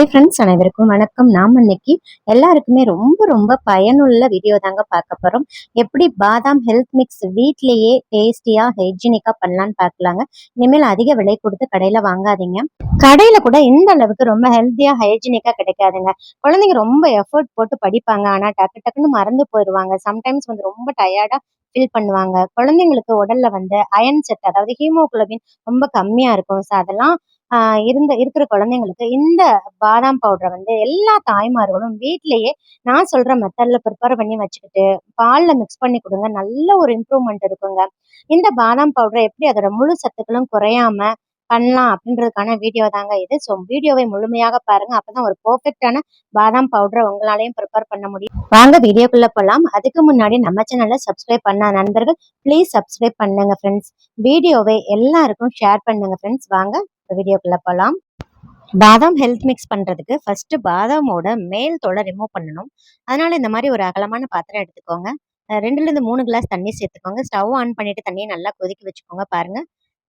Hi friends அனைவருக்கும் வணக்கம். நாம் இன்னைக்கு எல்லாருக்குமே ரொம்ப ரொம்ப பயனுள்ள வீடியோ தாங்க பார்க்க போகிறோம் எப்படி பாதாம் ஹெல்த் மிக்ஸ் வீட்லேயே டேஸ்டியாக ஹைஜீனிக்காக பண்ணலான்னு பார்க்கலாங்க. இனிமேல் அதிக விலை கொடுத்து கடையில் வாங்காதீங்க. கடையில் கூட இந்த அளவுக்கு ரொம்ப ஹெல்த்தியாக ஹைஜீனிக்காக கிடைக்காதுங்க. குழந்தைங்க ரொம்ப எஃபர்ட் போட்டு படிப்பாங்க. ஆனால் டக்கு டக்குன்னு மறந்து போயிடுவாங்க சம்டைம்ஸ் வந்து ரொம்ப டயர்டாக ஃபீல் பண்ணுவாங்க. குழந்தைங்களுக்கு உடல்ல வந்து அயன் சத்து அதாவது ஹீமோகுளோபின் ரொம்ப கம்மியா இருக்கும். ஸோ அதெல்லாம் இருந்த இருக்கிற குழந்தைங்களுக்கு இந்த பாதாம் பவுடரை வந்து எல்லா தாய்மார்களும் வீட்லயே நான் சொல்ற மெத்தட்ல ப்ரிப்பேர் பண்ணி வச்சுக்கிட்டு பால்ல மிக்ஸ் பண்ணி கொடுங்க. நல்ல ஒரு இம்ப்ரூவ்மெண்ட் இருக்குங்க. இந்த பாதாம் பவுடரை எப்படி அதோட முழு சத்துக்களும் குறையாம பண்ணலாம் அப்படின்றதுக்கான வீடியோ தாங்க இது. ஸோ வீடியோவை முழுமையாக பாருங்க. அப்பதான் ஒரு பர்ஃபெக்டான பாதாம் பவுடரை உங்களாலையும் ப்ரிப்பேர் பண்ண முடியும். வாங்க வீடியோக்குள்ள போகலாம் அதுக்கு முன்னாடி நம்ம சேனல்ல சப்ஸ்கிரைப் பண்ண நண்பர்கள் ப்ளீஸ் சப்ஸ்கிரைப் பண்ணுங்க ஃப்ரெண்ட்ஸ் வீடியோவை எல்லாருக்கும் ஷேர் பண்ணுங்க ஃப்ரெண்ட்ஸ் வாங்க வீடியோக்குள்ள போகலாம் பாதாம் ஹெல்த் மிக்ஸ் பண்றதுக்கு ஃபர்ஸ்ட் பாதாமோட மேல் தோலை ரிமூவ் பண்ணணும். அதனால இந்த மாதிரி ஒரு அகலமான பாத்திரம் எடுத்துக்கோங்க. ரெண்டுலேருந்து மூணு கிளாஸ் தண்ணி சேர்த்துக்கோங்க. ஸ்டவ் ஆன் பண்ணிட்டு தண்ணியை நல்லா கொதிக்க வச்சுக்கோங்க பாருங்க.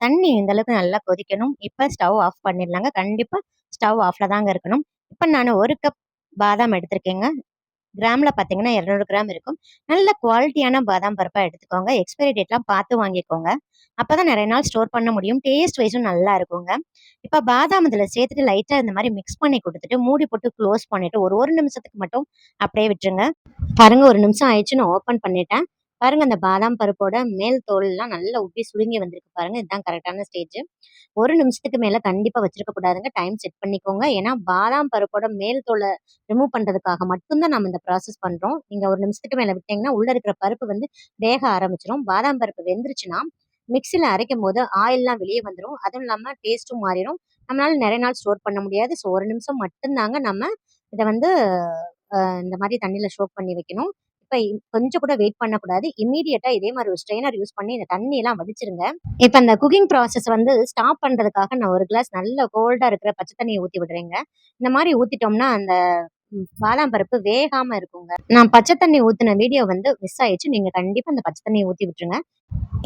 தண்ணி இந்த அளவுக்கு நல்லா கொதிக்கணும். இப்போ ஸ்டவ் ஆஃப் பண்ணிடலாங்க. கண்டிப்பாக ஸ்டவ் ஆஃப்ல தாங்க இருக்கணும். இப்போ நான் ஒரு கப் பாதாம் எடுத்திருக்கேங்க. கிராம்ல பார்த்தீங்கன்னா இரநூறு கிராம் இருக்கும். நல்ல குவாலிட்டியான பாதாம் பருப்பா எடுத்துக்கோங்க. எக்ஸ்பைரி டேட்லாம் பார்த்து வாங்கிக்கோங்க. அப்பதான் நிறைய நாள் ஸ்டோர் பண்ண முடியும். டேஸ்ட் வைஸும் நல்லா இருக்குங்க. இப்போ பாதாம் இதில் சேர்த்துட்டு லைட்டாக இந்த மாதிரி மிக்ஸ் பண்ணி கொடுத்துட்டு மூடி போட்டு க்ளோஸ் பண்ணிட்டு ஒரு ஒரு நிமிஷத்துக்கு மட்டும் அப்படியே விட்டுருங்க. பாருங்க ஒரு நிமிஷம் ஆயிடுச்சு நான் ஓப்பன் பண்ணிட்டேன். பாருங்க அந்த பாதாம் பருப்போட மேல் தோல்லாம் நல்லா உப்பி சுருங்கி வந்திருக்கு பாருங்க. இதுதான் கரெக்டான ஸ்டேஜ். ஒரு நிமிஷத்துக்கு மேல கண்டிப்பா வச்சிருக்க கூடாதுங்க. டைம் செட் பண்ணிக்கோங்க. ஏன்னா பாதாம் பருப்போட மேல் தோலை ரிமூவ் பண்றதுக்காக மட்டும்தான் நம்ம இந்த ப்ராசஸ் பண்றோம். நீங்க ஒரு நிமிஷத்துக்கு மேல விட்டீங்கன்னா உள்ள இருக்கிற பருப்பு வந்து வேக ஆரம்பிச்சிடும் பாதாம் பருப்பு வெந்துருச்சுன்னா மிக்சியில் அரைக்கும் போது ஆயில்லாம் வெளியே வந்துடும் அதுவும் இல்லாமல் டேஸ்ட்டும் மாறிடும் நம்மளால நிறைய நாள் ஸ்டோர் பண்ண முடியாது. ஸோ ஒரு நிமிஷம் மட்டும்தாங்க நம்ம இதை வந்து இந்த மாதிரி தண்ணியில் ஸ்டோர் பண்ணி வைக்கணும். இப்போ கொஞ்சம் கூட வெயிட் பண்ணக்கூடாது இமீடியட்டாக இதே மாதிரி ஒரு ஸ்ட்ரெயினர் யூஸ் பண்ணி இந்த தண்ணியெல்லாம் வடிச்சிருங்க. இப்போ அந்த குக்கிங் ப்ராசஸ் வந்து ஸ்டாப் பண்ணுறதுக்காக நான் ஒரு கிளாஸ் நல்ல கோல்டாக இருக்கிற பச்சை தண்ணியை ஊற்றி விடுறேங்க. இந்த மாதிரி ஊற்றிட்டோம்னா அந்த ம், பாதாம் பருப்பு வேகாம இருக்குங்க. நான் பச்சை தண்ணி ஊற்றின வீடியோ வந்து மிஸ் ஆயிடுச்சு. நீங்கள் கண்டிப்பாக அந்த பச்சை தண்ணியை ஊற்றி விட்டுருங்க.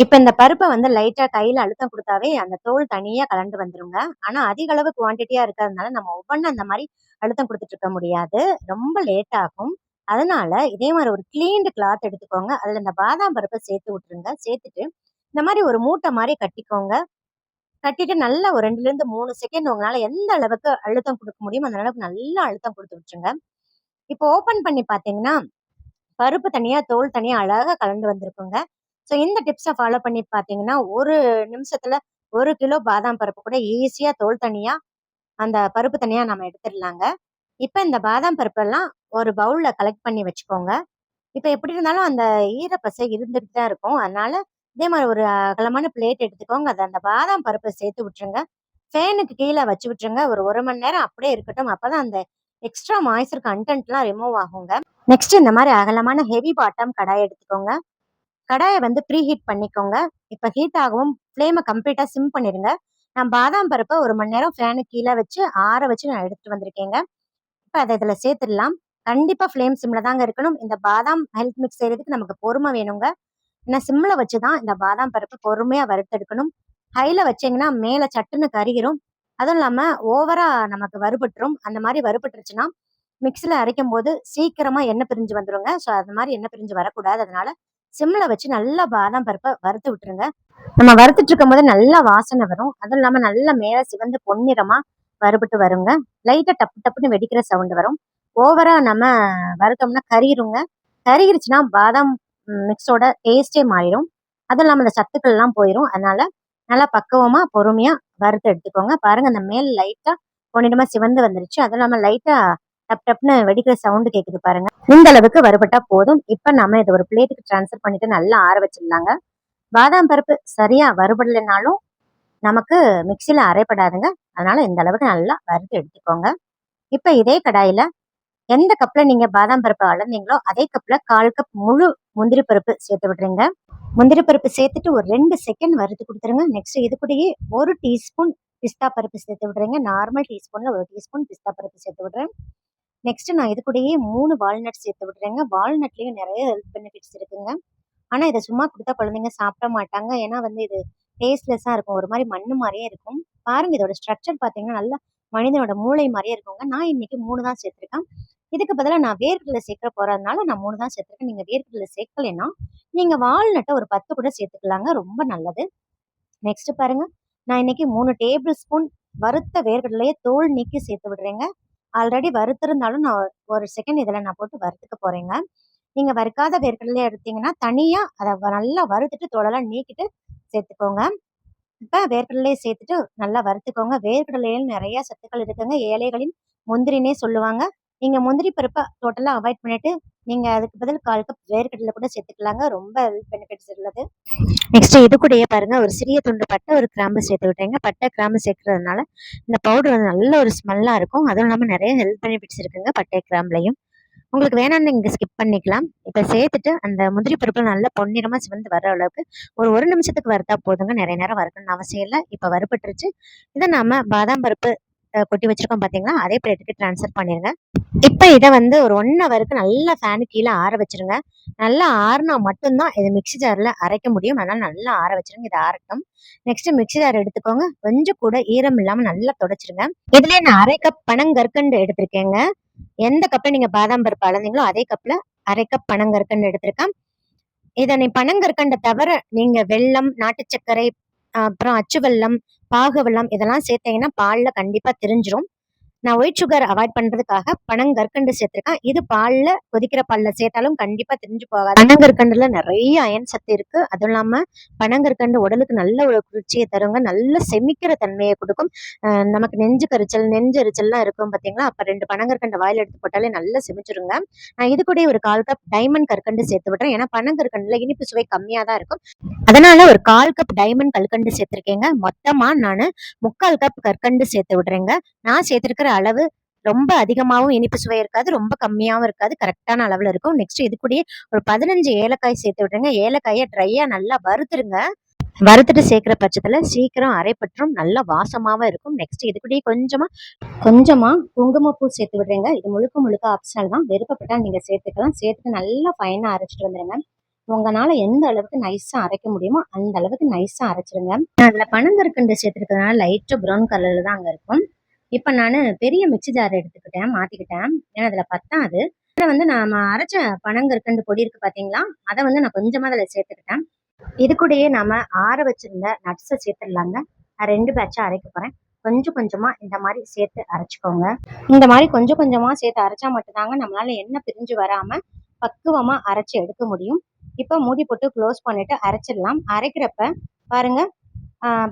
இப்ப இந்த பருப்பை வந்து லைட்டா கையில அழுத்தம் கொடுத்தாவே அந்த தோல் தனியா கலண்டு வந்துருங்க. ஆனா அதிக அளவு குவான்டிட்டியா இருக்கிறதுனால நம்ம ஒவ்வொன்றும் அந்த மாதிரி அழுத்தம் கொடுத்துட்டு இருக்க முடியாது. ரொம்ப லேட் ஆகும். அதனால இதே மாதிரி ஒரு கிளீன்டு கிளாத் எடுத்துக்கோங்க. அதில் இந்த பாதாம் பருப்பை சேர்த்து விட்டுருங்க. சேர்த்துட்டு இந்த மாதிரி ஒரு மூட்டை மாதிரி கட்டிக்கோங்க. கட்டிட்டு நல்லா ஒரு ரெண்டுலேருந்து மூணு செகண்ட் உங்களால் எந்த அளவுக்கு அழுத்தம் கொடுக்க முடியுமோ அந்த அளவுக்கு நல்லா அழுத்தம் கொடுத்து விட்டுருங்க. இப்போ ஓப்பன் பண்ணி பார்த்தீங்கன்னா பருப்பு தனியாக தோல் தனியாக அழகாக கலந்து வந்திருக்குங்க. ஸோ இந்த டிப்ஸை ஃபாலோ பண்ணி பார்த்தீங்கன்னா ஒரு நிமிஷத்தில் ஒரு கிலோ பாதாம் பருப்பு கூட ஈஸியாக தோல் தனியாக அந்த பருப்பு தனியாக நம்ம எடுத்துடலாங்க. இப்போ இந்த பாதாம் பருப்பெல்லாம் ஒரு பவுல்ல கலெக்ட் பண்ணி வச்சுக்கோங்க. இப்போ எப்படி இருந்தாலும் அந்த ஈரப்பசை இருந்துட்டு தான் இருக்கும். அதனால இதே மாதிரி ஒரு அகலமான பிளேட் எடுத்துக்கோங்க. அதை அந்த பாதாம் பருப்பை சேர்த்து விட்டுருங்க. ஃபேனுக்கு கீழே வச்சு விட்டுருங்க. ஒரு ஒரு மணி நேரம் அப்படியே இருக்கட்டும். அப்போதான் அந்த எக்ஸ்ட்ரா மாய்ஸ்டர் கண்டென்ட்லாம் ரிமூவ் ஆகுங்க. நெக்ஸ்ட் இந்த மாதிரி அகலமான ஹெவி பாட்டம் கடாய் எடுத்துக்கோங்க. கடாயை வந்து ப்ரீ ஹீட் பண்ணிக்கோங்க. இப்போ ஹீட் ஆகவும் ஃப்ளேமை கம்ப்ளீட்டாக சிம் பண்ணிடுங்க. நான் பாதாம் பருப்பை ஒரு மணி நேரம் ஃபேனுக்கு கீழே வச்சு ஆற வச்சு நான் எடுத்துட்டு வந்திருக்கேங்க. இப்போ அதை இதில் சேர்த்துடலாம். கண்டிப்பாக ஃப்ளேம் சிம்மில் தாங்க இருக்கணும். இந்த பாதாம் ஹெல்த் மிக்ஸ் செய்யறதுக்கு நமக்கு பொறுமை வேணுங்க. ஏன்னா சிம்மில் வச்சு தான் இந்த பாதாம் பருப்பு பொறுமையாக வறுத்தெடுக்கணும். ஹையில் வச்சீங்கன்னா மேலே சட்டுன்னு கருகிரும். அதுவும் இல்லாமல் ஓவராக நமக்கு வறுபட்டுரும். அந்த மாதிரி வறுபட்டுருச்சுன்னா மிக்சியில் அரைக்கும் போது சீக்கிரமாக எண்ணெய் பிரிஞ்சு வந்துருங்க. ஸோ அது மாதிரி எண்ணெய் பிரிஞ்சு வரக்கூடாது. அதனால சிம்மில் வச்சு நல்லா பாதாம் பருப்பை வறுத்து விட்டுருங்க. நம்ம வறுத்துட்டு இருக்கும் போது நல்லா வாசனை வரும். அதுவும் இல்லாமல் நல்லா மேலே சிவந்து பொன்னிறமா வறுபட்டு வருங்க. லைட்டாக டப்பு டப்புன்னு வெடிக்கிற சவுண்டு வரும். ஓவரா நம்ம வறுத்தோம்னா கறிருங்க கறிகிருச்சுன்னா பாதாம் மிக்ஸோட டேஸ்டே மாறிடும். அதுவும் இல்லாமல் அந்த சத்துக்கள் எல்லாம் போயிடும் அதனால நல்லா பக்குவமா பொறுமையா வறுத்து எடுத்துக்கோங்க. பாருங்க அந்த மேல் லைட்டா பொன்னிறமா சிவந்து வந்துருச்சு. அதுவும் இல்லாமல் லைட்டா டப் டப்னு வெடிக்கிற சவுண்டு கேட்குது பாருங்க. இந்த அளவுக்கு வறுபட்டா போதும். இப்போ நம்ம இதை ஒரு பிளேட்டுக்கு டிரான்ஸ்ஃபர் பண்ணிட்டு நல்லா ஆற வச்சிடலாங்க. பாதாம் பருப்பு சரியா வறுபடலைனாலும் நமக்கு மிக்சியில் அரைப்படாதுங்க. அதனால இந்த அளவுக்கு நல்லா வறுத்து எடுத்துக்கோங்க. இப்போ இதே கடாயில எந்த கப்பில் நீங்க பாதாம் பருப்பு அளந்தீங்களோ அதே கப்பில் கால் கப் முழு முந்திரி பருப்பு சேர்த்து விடுறீங்க முந்திரி பருப்பு சேர்த்துட்டு ஒரு ரெண்டு செகண்ட் வறுத்து கொடுத்துருங்க. நெக்ஸ்ட் இது கூடயே ஒரு டீஸ்பூன் பிஸ்தா பருப்பு சேர்த்து விடுறீங்க நார்மல் டீஸ்பூனில் ஒரு டீஸ்பூன் பிஸ்தா பருப்பு சேர்த்து விடுறேன் நெக்ஸ்ட் நான் இது கூடயே மூணு வால்நட் சேர்த்து விடுறேங்க வால்நட்லேயும் நிறைய ஹெல்த் பெனிஃபிட்ஸ் இருக்குங்க. ஆனால் இதை சும்மா கொடுத்தா குழந்தைங்க சாப்பிட மாட்டாங்க. ஏன்னா வந்து இது டேஸ்ட்லெஸ்ஸாக இருக்கும். ஒரு மாதிரி மண்ணு மாதிரியே இருக்கும். பாருங்க இதோட ஸ்ட்ரக்சர் பார்த்தீங்கன்னா நல்லா மனிதனோட மூளை மாதிரியே இருக்குங்க. நான் இன்னைக்கு மூணு தான் சேர்த்துருக்கேன். இதுக்கு பதிலாக நான் வேர்க்கடலை சேர்க்க போகிறதுனால நான் மூணு தான் சேர்த்துருக்கேன். நீங்கள் வேர்க்கடலை சேர்க்கலைன்னா நீங்கள் வால்நட்டை ஒரு பத்து கூட சேர்த்துக்கலாங்க. ரொம்ப நல்லது. நெக்ஸ்ட் பாருங்க. நான் இன்னைக்கு மூணு டேபிள் ஸ்பூன் வறுத்த வேர்க்கடலையே தோல் நீக்கி சேர்த்து விடுறேங்க. ஆல்ரெடி வறுத்திருந்தாலும் நான் ஒரு செகண்ட் இதில் நான் போட்டு வறுத்துக்க போறேங்க. நீங்க வறுக்காத வேர்க்கடலையை எடுத்தீங்கன்னா தனியா அதை நல்லா வறுத்துட்டு தோலெல்லாம் நீக்கிட்டு சேர்த்துக்கோங்க. இப்போ வேர்க்கடலையை சேர்த்துட்டு நல்லா வறுத்துக்கோங்க. வேர்க்கடலையில் நிறைய சத்துக்கள் இருக்குங்க. ஏழைகளின் முந்திரினே சொல்லுவாங்க. நீங்க முந்திரி பருப்பை டோட்டலா அவாய்ட் பண்ணிட்டு நீங்க அதுக்கு பதில் கால் கப் வேர்க்கடலை கூட சேர்த்துக்கலாங்க. ரொம்ப பெனிஃபிட்ஸ் உள்ளது. நெக்ஸ்ட் இது கூடயே பாருங்க. ஒரு சிறிய துண்டு பட்டை ஒரு கிராம்பு சேர்த்து விட்டுறீங்க பட்டை கிராம்பு சேர்க்கறதுனால இந்த பவுடர் வந்து நல்ல ஒரு ஸ்மெல்லாக இருக்கும். அதுவும் இல்லாமல் நிறைய ஹெல்த் பெனிஃபிட்ஸ் இருக்குங்க. பட்டை கிராம்புலையும். உங்களுக்கு வேணாம்னு இங்கே ஸ்கிப் பண்ணிக்கலாம். இப்போ சேர்த்துட்டு அந்த முந்திரி பருப்பில் நல்லா பொன்னிறமாக சிவந்து வர அளவுக்கு ஒரு ஒரு நிமிஷத்துக்கு வறுத்தா போதுங்க. நிறைய நேரம் வறுக்கணும்னு அவசியம் இல்லை. இப்போ வறுபட்டுருச்சு. இதை நாம பாதாம் பருப்பு கொட்டி வச்சிருக்கோம் பார்த்தீங்களா அதே பிளேட்டுக்கு ட்ரான்ஸ்ஃபர் பண்ணிடுங்க இப்போ இதை வந்து ஒரு ஒன் ஹவருக்கு நல்லா ஃபேனு கீழே ஆற வச்சிருங்க. நல்லா ஆறுனா மட்டும்தான் இது மிக்ஸி ஜாரில் அரைக்க முடியும். அதனால் நல்லா ஆற வச்சிருங்க. இதை ஆறட்டும். நெக்ஸ்ட் மிக்ஸி ஜார் எடுத்துக்கோங்க. கொஞ்சம் கூட ஈரம் இல்லாமல் நல்லா தொடச்சிருங்க. இதுலேயே நான் அரை கப் பனங்கற்கண்டு எடுத்திருக்கேங்க. எந்த கப்ல நீங்க பாதாம் பருப்பு அளந்தீங்களோ அதே கப்ல அரை கப் பனங்கற்கண்டு எடுத்திருக்கேன் இதை நீ பனங்கற்கண்டை தவிர நீங்க வெள்ளம் நாட்டு சர்க்கரை அப்புறம் அச்சு வெள்ளம் பாகு வெள்ளம் இதெல்லாம் சேர்த்தீங்கன்னா பால்ல கண்டிப்பா தெரிஞ்சிரும். நான் ஒயிட் சுகர் அவாய்ட் பண்றதுக்காக பனங்கற்கண்டு சேர்த்திருக்கேன். இது பால்ல கொதிக்கிற பாலில் சேர்த்தாலும் கண்டிப்பா தெரிஞ்சு போகாது. பனங்கற்கண்டுல நிறைய அயன் சத்து இருக்கு. அதுவும் இல்லாம பனங்கற்கண்டு உடலுக்கு நல்ல ஒரு குளிர்ச்சியை தருங்க. நல்ல செமிக்கிற தன்மையை கொடுக்கும். நமக்கு நெஞ்சு கரிச்சல் நெஞ்சு எரிச்சல்லாம் இருக்கும் பார்த்தீங்களா அப்ப ரெண்டு பனங்கற்கண்டு வாயில் எடுத்து போட்டாலே நல்லா செமிச்சிருங்க நான் இது கூட ஒரு கால் கப் டைமண்ட் கற்கண்டு சேர்த்து விடுறேன் ஏன்னா பனங்கற்கண்டுல இனிப்பு சுவை கம்மியாக தான் இருக்கும். அதனால ஒரு கால் கப் டைமண்ட் கற்கண்டு சேர்த்திருக்கேங்க. மொத்தமா நான் முக்கால் கப் கற்கண்டு சேர்த்து விடுறேங்க நான் சேர்த்திருக்கிற அளவு ரொம்ப அதிகமாகவும் இனிப்பு சுவை இருக்காது ரொம்ப கம்மியாகவும் இருக்காது கரெக்டான அளவில் இருக்கும். நெக்ஸ்ட் இது கூடயே ஒரு பதினஞ்சு ஏலக்காய் சேர்த்து விட்டுருங்க. ஏலக்காயை ட்ரையாக நல்லா வறுத்துருங்க. வறுத்துட்டு சேர்க்குற பட்சத்தில் சீக்கிரம் அரைப்பற்றும் நல்லா வாசமாகவும் இருக்கும். நெக்ஸ்ட் இது கூடயே கொஞ்சமாக கொஞ்சமாக குங்குமப்பூ சேர்த்து விடுறீங்க. இது முழுக்க முழுக்க ஆப்ஷனல் தான். விருப்பப்பட்டால் நீங்கள் சேர்த்துக்கலாம். சேர்த்துட்டு நல்லா ஃபைனாக அரைச்சிட்டு வந்துடுங்க உங்களால் எந்த அளவுக்கு நைஸாக அரைக்க முடியுமோ அந்த அளவுக்கு நைஸாக அரைச்சிருங்க. அதில் பனங்கற்கண்டு சேர்த்துருக்கிறதுனால லைட்டா ப்ரௌன் கலரில் தான் அங்கே இருக்கும். இப்போ நான் பெரிய மிக்சி ஜார் எடுத்துக்கிட்டேன் மாற்றிக்கிட்டேன் ஏன்னா அதில் பத்தாது. இதில் வந்து நாம அரைச்ச பனங்கற்கண்டு பொடி இருக்குது பார்த்தீங்களா அதை வந்து நான் கொஞ்சமாக அதில் சேர்த்துக்கிட்டேன். இது கூடயே நாம ஆற வச்சிருந்த நட்ஸை சேர்த்துடலாங்க. நான் ரெண்டு பேட்சாக அரைக்க போகிறேன் கொஞ்சம் கொஞ்சமா இந்த மாதிரி சேர்த்து அரைச்சிக்கோங்க. இந்த மாதிரி கொஞ்சம் கொஞ்சமா சேர்த்து அரைச்சா மட்டும்தாங்க நம்மளால எண்ணெய் பிரிஞ்சு வராம பக்குவமா அரைச்சு எடுக்க முடியும். இப்போ மூடி போட்டு க்ளோஸ் பண்ணிட்டு அரைச்சிடலாம். அரைக்கிறப்ப பாருங்க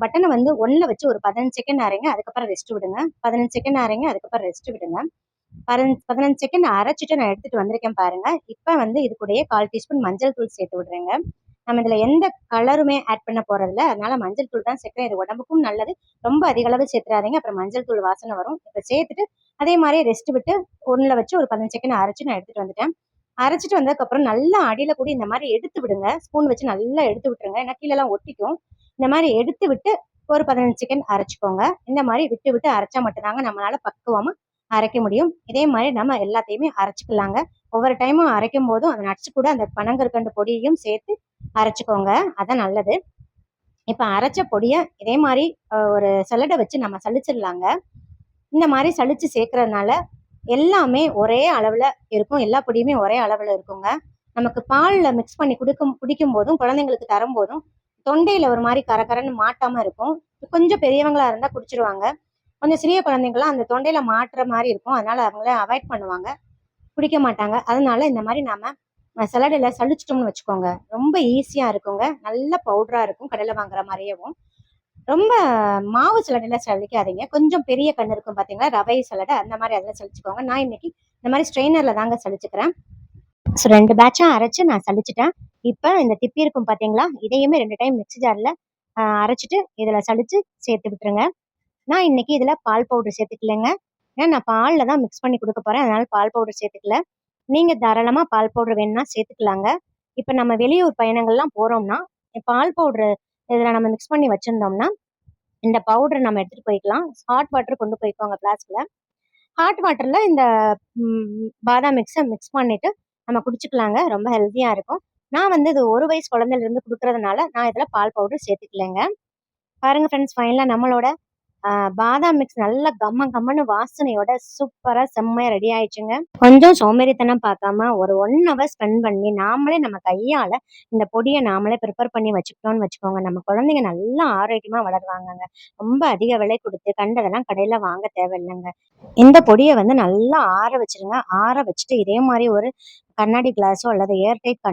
பட்டனை வந்து ஒன்றில் வச்சு ஒரு பதினஞ்சு செகண்ட் அரைங்க அதுக்கப்புறம் ரெஸ்ட் விடுங்க. பதினஞ்சு செகண்ட் அரைங்க அதுக்கப்புறம் ரெஸ்ட் விடுங்க. பதினஞ்சு பதினஞ்சு செகண்ட் அரைச்சிட்டு நான் எடுத்துட்டு வந்திருக்கேன் பாருங்க. இப்போ வந்து இது கூடயே கால் டீஸ்பூன் மஞ்சள் தூள் சேர்த்து விடுறேங்க. நம்ம இதுல எந்த கலருமே ஆட் பண்ண போறதில்ல. அதனால மஞ்சள் தூள் தான் சேர்க்குறேன். இது உடம்புக்கும் நல்லது. ரொம்ப அதிக அளவு சேர்த்துறாதீங்க. அப்புறம் மஞ்சள் தூள் வாசனை வரும். இப்போ சேர்த்துட்டு அதே மாதிரி ரெஸ்ட் விட்டு ஒன்றில் வச்சு ஒரு பதினஞ்சு செகண்ட் அரைச்சு நான் எடுத்துட்டு வந்துட்டேன். அரைச்சிட்டு வந்ததுக்கப்புறம் நல்லா அடியில கூட இந்த மாதிரி எடுத்து விடுங்க. ஸ்பூன் வச்சு நல்லா எடுத்து விட்டுருங்க. ஏன்னா கீழெல்லாம் ஒட்டிக்கும். இந்த மாதிரி எடுத்து விட்டு ஒரு பதினஞ்சு செகண்ட் அரைச்சிக்கோங்க. இந்த மாதிரி விட்டு விட்டு அரைச்சா மட்டும்தாங்க நம்மளால பக்குவமாக அரைக்க முடியும். இதே மாதிரி நம்ம எல்லாத்தையுமே அரைச்சிக்கலாங்க. ஒவ்வொரு டைமும் அரைக்கும் போதும் அந்த நட்ஸ் கூட அந்த பனங்கற்கண்டு பொடியையும் சேர்த்து அரைச்சிக்கோங்க. அதான் நல்லது. இப்போ அரைச்ச பொடியை இதே மாதிரி ஒரு சல்லடை வச்சு நம்ம சலிச்சிடலாங்க இந்த மாதிரி சலிச்சு சேர்க்கறதுனால எல்லாமே ஒரே அளவில் இருக்கும். எல்லா பொடியுமே ஒரே அளவில் இருக்குங்க. நமக்கு பாலில் மிக்ஸ் பண்ணி கொடுக்கும் குடிக்கும் போதும் குழந்தைங்களுக்கு தரும்போதும் தொண்டையில் ஒரு மாதிரி கரகரன்னு மாட்டாமல் இருக்கும். கொஞ்சம் பெரியவங்களாக இருந்தால் குடிச்சிருவாங்க. கொஞ்சம் சிறிய குழந்தைங்களாம் அந்த தொண்டையில் மாட்டுற மாதிரி இருக்கும். அதனால அவங்கள அவாய்ட் பண்ணுவாங்க. குடிக்க மாட்டாங்க. அதனால இந்த மாதிரி நாம சலடையில் சலிச்சிட்டோம்னு வச்சுக்கோங்க. ரொம்ப ஈஸியாக இருக்குங்க. நல்ல பவுடராக இருக்கும். கடையில் வாங்குற மாதிரியேவும். ரொம்ப மாவு சலடையில் சலிக்காதீங்க. கொஞ்சம் பெரிய கண் இருக்கும் பார்த்தீங்களா ரவை சலடை அந்த மாதிரி அதில் சலிச்சுக்கோங்க. நான் இன்னைக்கு இந்த மாதிரி ஸ்ட்ரெயினரில் தாங்க சலிச்சுக்கிறேன். ஸோ ரெண்டு பேட்சாக அரைச்சு நான் சலிச்சிட்டேன். இப்போ இந்த திப்பி இருக்கும் பார்த்தீங்களா இதையுமே ரெண்டு டைம் மிக்ஸி ஜாரில் அரைச்சிட்டு இதில் சலிச்சு சேர்த்து விட்டுருங்க. நான் இன்னைக்கு இதில் பால் பவுடர் சேர்த்துக்கலங்க. ஏன்னா நான் பாலில் தான் மிக்ஸ் பண்ணி கொடுக்க போகிறேன் அதனால பால் பவுடர் சேர்த்துக்கல. நீங்கள் தாராளமாக பால் பவுடர் வேணும்னா சேர்த்துக்கலாங்க. இப்போ நம்ம வெளியூர் பயணங்கள்லாம் போகிறோம்னா பால் பவுடர் இதில் நம்ம மிக்ஸ் பண்ணி வச்சுருந்தோம்னா இந்த பவுடர் நம்ம எடுத்துகிட்டு போய்க்கலாம். ஹாட் வாட்டர் கொண்டு போய்க்கோங்க ஃப்ளாஸ்கில் ஹாட் வாட்டரில் இந்த ம், பாதாம் மிக்ஸை மிக்ஸ் பண்ணிவிட்டு நம்ம குடிச்சுக்கலாங்க. ரொம்ப ஹெல்த்தியாக இருக்கும். நான் வந்து இது ஒரு வயசு குழந்தையிலேருந்து கொடுக்குறதுனால நான் இதில் பால் பவுடர் சேர்த்துக்கலைங்க. பாருங்க ஃப்ரெண்ட்ஸ் ஃபைனலாக நம்மளோட பாதாம் மிக்ஸ் நல்லா கம்ம கம்மன்னு வாசனையோட சூப்பரா செம்மையா ரெடி ஆயிடுச்சுங்க. கொஞ்சம் சோம்பேறித்தனம் பார்க்காம ஒரு ஒன் ஹவர் ஸ்பெண்ட் பண்ணி நாமளே நம்ம கையால இந்த பொடிய நாமளே ப்ரிப்பேர் பண்ணி வச்சுக்கிட்டோம்னு வச்சுக்கோங்க, நம்ம குழந்தைங்க நல்லா ஆரோக்கியமா வளருவாங்கங்க. ரொம்ப அதிக விலை கொடுத்து கண்டதெல்லாம் கடையில வாங்க தேவையில்லங்க. இந்த பொடிய வந்து நல்லா ஆற வச்சுருங்க. ஆற வச்சுட்டு இதே மாதிரி ஒரு கண்ணாடி கிளாஸோ அல்லது ஏர் டைட்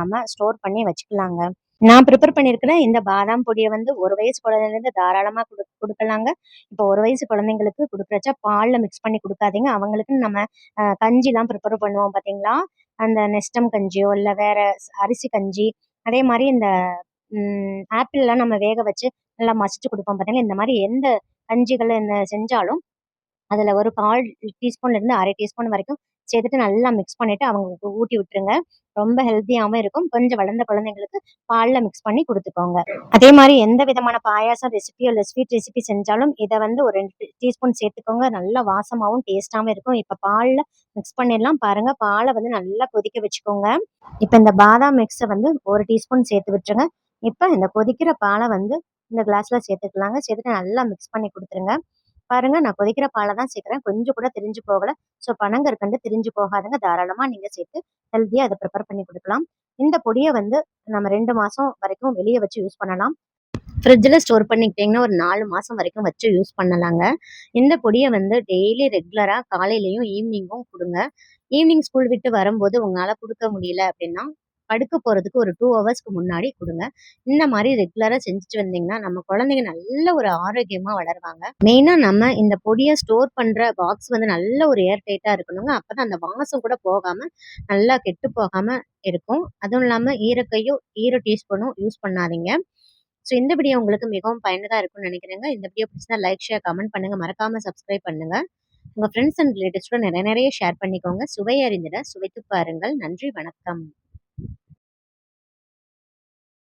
நம்ம ஸ்டோர் பண்ணி வச்சுக்கலாங்க. நான் ப்ரிப்பேர் பண்ணியிருக்கிற இந்த பாதாம் பொடியை வந்து ஒரு வயசு குழந்தைலேருந்து தாராளமா கொடு குடுக்கலாங்க. இப்போ ஒரு வயசு குழந்தைங்களுக்கு கொடுக்குறச்ச பால்ல மிக்ஸ் பண்ணி குடுக்காதீங்க. அவங்களுக்குன்னு நம்ம கஞ்சிலாம் ப்ரிப்பேர் பண்ணுவோம் பார்த்தீங்களா? அந்த நெஸ்டம் கஞ்சியோ, இல்ல வேற அரிசி கஞ்சி, அதே மாதிரி இந்த ஆப்பிள்லாம் நம்ம வேக வச்சு நல்லா மசிச்சு கொடுப்போம் பார்த்தீங்களா? இந்த மாதிரி எந்த கஞ்சிகளை இந்த செஞ்சாலும், அதுல ஒரு 1/4 டீஸ்பூன்லேருந்து அரை டீஸ்பூன் வரைக்கும் சேர்த்துட்டு நல்லா மிக்ஸ் பண்ணிவிட்டு அவங்களுக்கு ஊட்டி விட்டுருங்க. ரொம்ப ஹெல்த்தியாகவும் இருக்கும். கொஞ்சம் வளர்ந்த குழந்தைங்களுக்கு பாலில் மிக்ஸ் பண்ணி கொடுத்துக்கோங்க அதே மாதிரி எந்த விதமான பாயாசம் ரெசிபியோ, இல்லை ஸ்வீட் ரெசிபி செஞ்சாலும் இதை வந்து ஒரு ரெண்டு டீஸ்பூன் சேர்த்துக்கோங்க. நல்லா வாசமாகவும் டேஸ்ட்டாகவும் இருக்கும். இப்போ பாலில் மிக்ஸ் பண்ணிடலாம். பாருங்க பாலை வந்து நல்லா கொதிக்க வச்சுக்கோங்க. இப்போ இந்த பாதாம் மிக்ஸை வந்து ஒரு டீஸ்பூன் சேர்த்து விட்டுருங்க. இப்போ இந்த கொதிக்கிற பாலை வந்து இந்த கிளாஸில் சேர்த்துக்கலாங்க. சேர்த்துட்டு நல்லா மிக்ஸ் பண்ணி கொடுத்துருங்க பாருங்க நான் கொதிக்கிற பாலை தான் சேர்க்குறேன் கொஞ்சம் கூட தெரிஞ்சு போகல. ஸோ பனங்கற்கண்டு தெரிஞ்சு போகாதுங்க. தாராளமா நீங்க சேர்த்து ஹெல்த்தியா அதை ப்ரிப்பேர் பண்ணி குடுக்கலாம். இந்த பொடிய வந்து நம்ம ரெண்டு மாசம் வரைக்கும் வெளிய வச்சு யூஸ் பண்ணலாம். ஃப்ரிட்ஜ்ல ஸ்டோர் பண்ணிக்கிட்டீங்கன்னா, ஒரு நாலு மாசம் வரைக்கும் வச்சு யூஸ் பண்ணலாங்க. இந்த பொடிய வந்து டெய்லி ரெகுலரா காலையிலயும், ஈவினிங்கும் குடுங்க. ஈவினிங் ஸ்கூல் விட்டு வரும்போது உங்களால குடுக்க முடியல அப்படின்னா படுக்க போறதுக்கு ஒரு டூ ஹவர்ஸ்க்கு முன்னாடி கொடுங்க இந்த மாதிரி ரெகுலரா செஞ்சுட்டு வந்தீங்கன்னா, நம்ம குழந்தைங்க நல்ல ஒரு ஆரோக்கியமா வளருவாங்க. மெயினா நம்ம இந்த பொடியை ஸ்டோர் பண்ற பாக்ஸ் வந்து நல்ல ஒரு ஏர் டைட்டா இருக்கணுங்க. அப்பதான் அந்த வாசம் கூட போகாம, நல்லா கெட்டு போகாம இருக்கும். அதுவும் இல்லாம ஈரக்கையும், ஈர டீஸ்பூனும் யூஸ் பண்ணாதீங்க. ஸோ இந்த வீடியோ உங்களுக்கு மிகவும் பயனதாக இருக்கும்னு நினைக்கிறேங்க இந்த வீடியோ பிடிச்சிருந்தா லைக், ஷேர், கமெண்ட் பண்ணுங்க. மறக்காம சப்ஸ்கிரைப் பண்ணுங்க. உங்கள் ஃப்ரெண்ட்ஸ் அண்ட் ரிலேட்டிவ்ஸ் கூட நிறைய நிறைய ஷேர் பண்ணிக்கோங்க. சுவை அறிந்திட சுவைத்து பாருங்கள். நன்றி, வணக்கம்.